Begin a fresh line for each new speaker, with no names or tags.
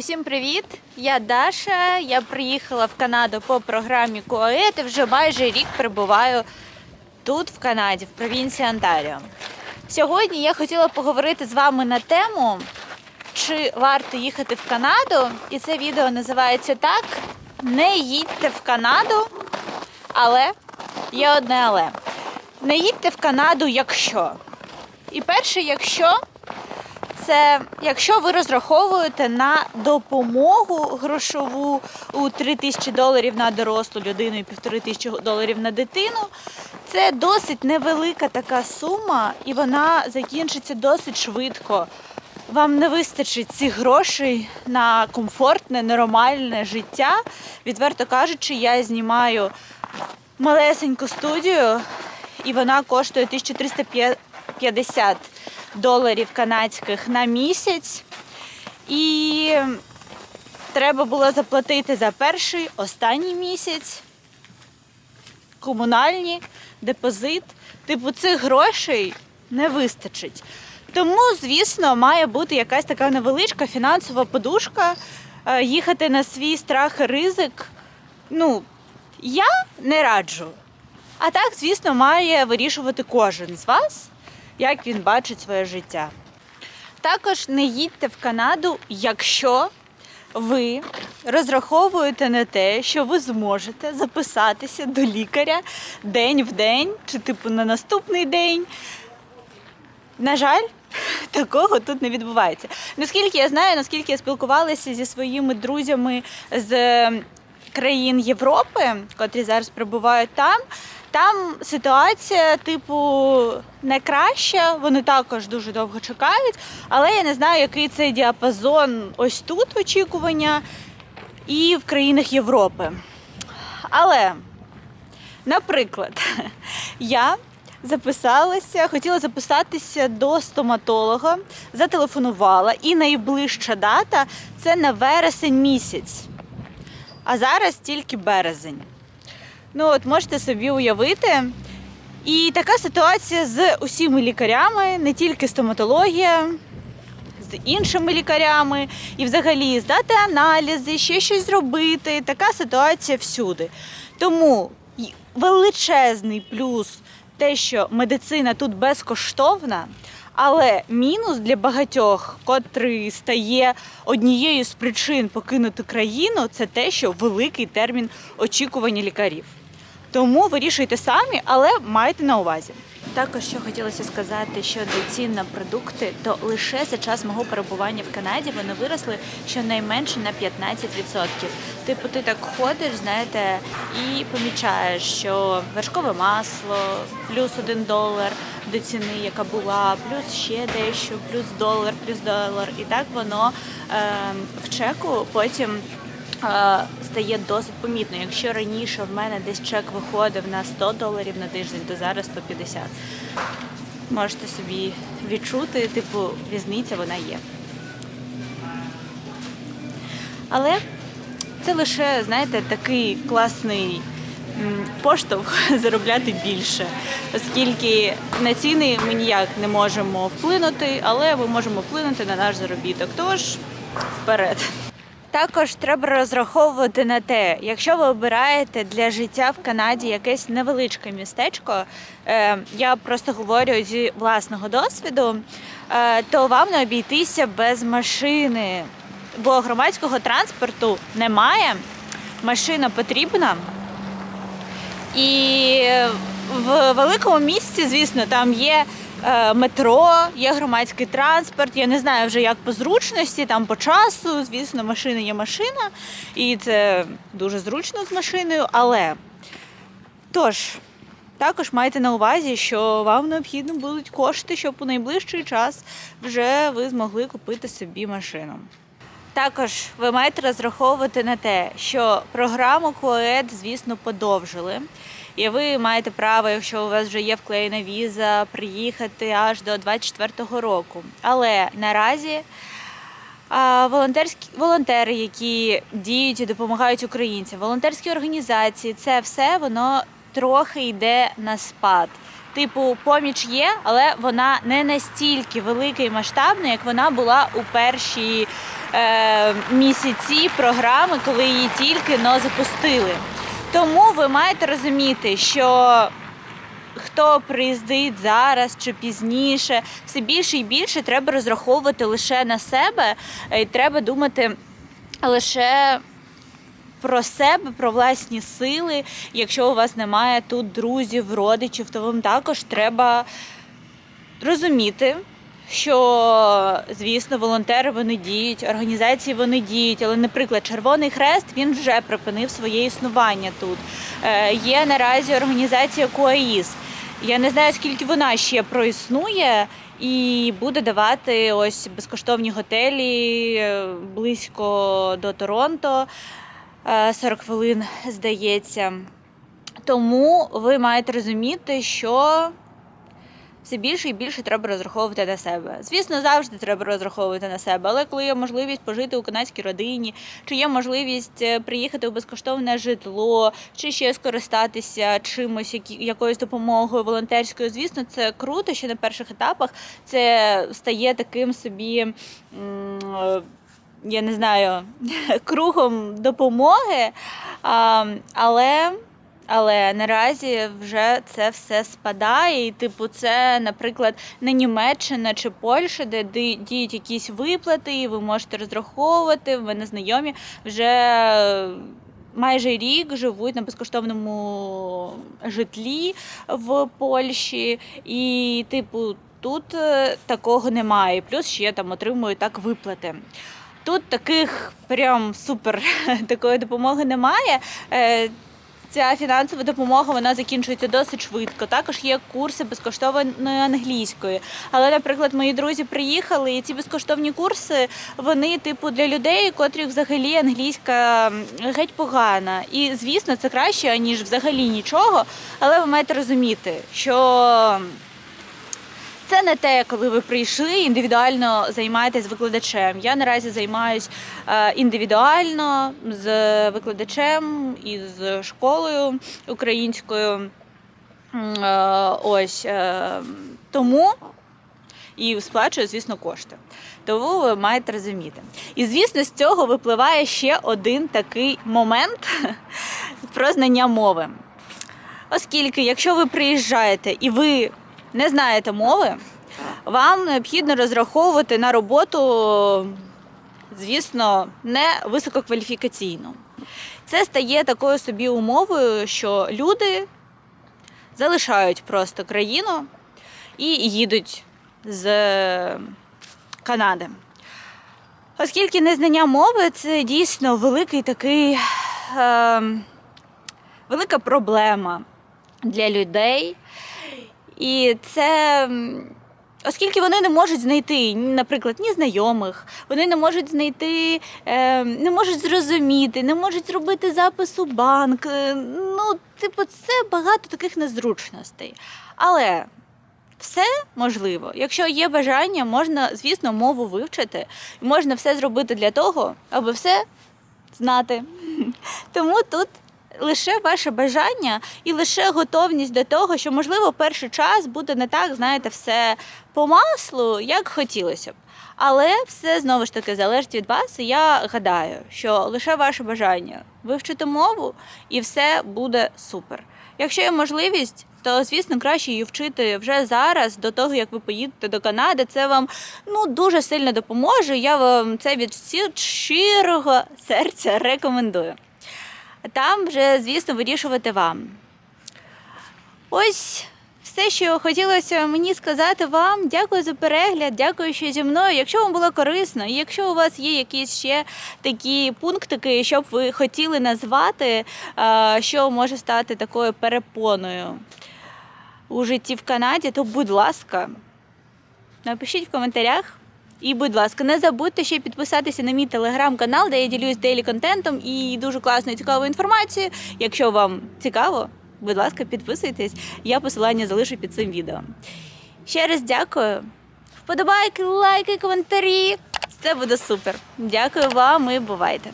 Усім привіт! Я Даша. Я приїхала в Канаду по програмі КОЕТ і вже майже рік перебуваю тут, в Канаді, в провінції Онтаріо. Сьогодні я хотіла поговорити з вами на тему, чи варто їхати в Канаду. І це відео називається так: Не їдьте в Канаду, але є одне але. Не їдьте в Канаду, якщо. І перше, якщо це якщо ви розраховуєте на допомогу грошову у 3 тисячі доларів на дорослу людину і півтори тисячі доларів на дитину, це досить невелика така сума, і вона закінчиться досить швидко. Вам не вистачить цих грошей на комфортне, нормальне життя. Відверто кажучи, я знімаю малесеньку студію, і вона коштує 1350 доларів канадських на місяць. І треба було заплатити за перший, останній місяць, комунальні, депозит. Типу, цих грошей не вистачить. Тому, звісно, має бути якась така невеличка фінансова подушка, е, їхати на свій страх і ризик. Ну, я не раджу. А так, звісно, має вирішувати кожен з вас, як він бачить своє життя. Також не їдьте в Канаду, якщо ви розраховуєте на те, що ви зможете записатися до лікаря день в день, чи типу на наступний день. На жаль, такого тут не відбувається. Наскільки я знаю, наскільки я спілкувалася зі своїми друзями з е, країн Європи, котрі зараз перебувають там. Там ситуація, типу, не краща, вони також дуже довго чекають, але я не знаю, який це діапазон ось тут очікування і в країнах Європи. Але, наприклад, я записалася, хотіла записатися до стоматолога, зателефонувала, і найближча дата це на вересень місяць. А зараз тільки березень. Ну от можете собі уявити. І така ситуація з усіма лікарями, не тільки стоматологія, з іншими лікарями, і взагалі здати аналізи, ще щось зробити. Така ситуація всюди. Тому величезний плюс те, що медицина тут безкоштовна. Але мінус для багатьох, котрий стає однією з причин покинути країну, це те, що великий термін очікування лікарів. Тому вирішуйте самі, але майте на увазі. Також що хотілося сказати щодо цін на продукти, то лише за час мого перебування в Канаді вони виросли щонайменше на 15%. Типу, ти так ходиш, знаєте, і помічаєш, що вершкове масло плюс один долар до ціни, яка була, плюс ще дещо, плюс долар, плюс долар. І так воно е, в чеку потім стає досить помітно. Якщо раніше в мене десь чек виходив на 100 доларів на тиждень, то зараз 150. Можете собі відчути, типу, різниця вона є. Але це лише, знаєте, такий класний поштовх заробляти більше, оскільки на ціни ми ніяк не можемо вплинути, але ми можемо вплинути на наш заробіток. Тож вперед. Також треба розраховувати на те, якщо ви обираєте для життя в Канаді якесь невеличке містечко, е, я просто говорю зі власного досвіду, е, то вам не обійтися без машини, бо громадського транспорту немає, машина потрібна. І в великому місті, звісно, там є метро, є громадський транспорт. Я не знаю вже як по зручності, там по часу. Звісно, машина є машина, і це дуже зручно з машиною. Але тож, також майте на увазі, що вам необхідно будуть кошти, щоб у найближчий час вже ви змогли купити собі машину. Також ви маєте розраховувати на те, що програму КОЕД, звісно, подовжили. І ви маєте право, якщо у вас вже є вклеєна віза, приїхати аж до 24-го року. Але наразі волонтерські волонтери, які діють і допомагають українцям, волонтерські організації, це все воно трохи йде на спад. Типу, поміч є, але вона не настільки велика і масштабна, як вона була у перші е, місяці програми, коли її тільки но запустили. Тому ви маєте розуміти, що хто приїздить зараз чи пізніше, все більше і більше треба розраховувати лише на себе, е, і треба думати лише про себе, про власні сили. Якщо у вас немає тут друзів, родичів, то вам також треба розуміти. Що, звісно, волонтери вони діють, організації вони діють, але, наприклад, Червоний Хрест він вже припинив своє існування тут. Е, є наразі організація КОАІС. Я не знаю, скільки вона ще проіснує і буде давати ось безкоштовні готелі е, близько до Торонто. Е, 40 хвилин, здається. Тому ви маєте розуміти, що все більше і більше треба розраховувати на себе. Звісно, завжди треба розраховувати на себе, але коли є можливість пожити у канадській родині, чи є можливість е, приїхати у безкоштовне житло, чи ще скористатися чимось, якоюсь допомогою волонтерською, звісно, це круто, що на перших етапах це стає таким собі. е, Я не знаю, кругом допомоги, але але наразі вже це все спадає. І, типу, це, наприклад, не Німеччина чи Польща, де діють якісь виплати, і ви можете розраховувати. В мене знайомі вже е, майже рік живуть на безкоштовному житлі в Польщі. І, типу, тут е, такого немає. Плюс ще там отримують так виплати. Тут таких прям супер такої допомоги немає. Ця фінансова допомога вона закінчується досить швидко. Також є курси безкоштовної англійської. Але, наприклад, мої друзі приїхали, і ці безкоштовні курси вони, типу, для людей, котрих взагалі англійська геть погана. І звісно, це краще ніж взагалі нічого. Але ви маєте розуміти, що. Це не те, коли ви прийшли індивідуально займаєтесь викладачем. Я наразі займаюсь е, індивідуально з викладачем і з школою українською. Е, Ось е, тому і сплачую, звісно, кошти. Тому ви маєте розуміти. І звісно, з цього випливає ще один такий момент про знання мови. Оскільки, якщо ви приїжджаєте і ви не знаєте мови, вам необхідно розраховувати на роботу, звісно, не висококваліфікаційну. Це стає такою собі умовою, що люди залишають просто країну і їдуть з Канади. Оскільки незнання мови це дійсно великий такий е, велика проблема для людей. І це, оскільки вони не можуть знайти, наприклад, ні знайомих, вони не можуть знайти, е, не можуть зрозуміти, не можуть зробити запис у банк. е, Ну, типу, це багато таких незручностей. Але все можливо. Якщо є бажання, можна, звісно, мову вивчити, можна все зробити для того, аби все знати. Тому тут лише ваше бажання і лише готовність до того, що, можливо, перший час буде не так, знаєте, все по маслу, як хотілося б. Але все знову ж таки залежить від вас. І я гадаю, що лише ваше бажання вивчити мову, і все буде супер. Якщо є можливість, то звісно краще її вчити вже зараз, до того як ви поїдете до Канади. Це вам ну дуже сильно допоможе. Я вам це від щирого серця рекомендую. Там вже, звісно, вирішувати вам. Ось все, що хотілося мені сказати вам. Дякую за перегляд, дякую, що зі мною. Якщо вам було корисно, і якщо у вас є якісь ще такі пунктики, що б ви хотіли назвати, е, що може стати такою перепоною у житті в Канаді, то будь ласка, напишіть в коментарях. І, будь ласка, не забудьте ще підписатися на мій телеграм-канал, де я ділюсь дейлі контентом і дуже класною цікавою інформацією. Якщо вам цікаво, будь ласка, підписуйтесь. Я посилання залишу під цим відео. Ще раз дякую. Вподобайки, лайки, коментарі. Це буде супер. Дякую вам і бувайте!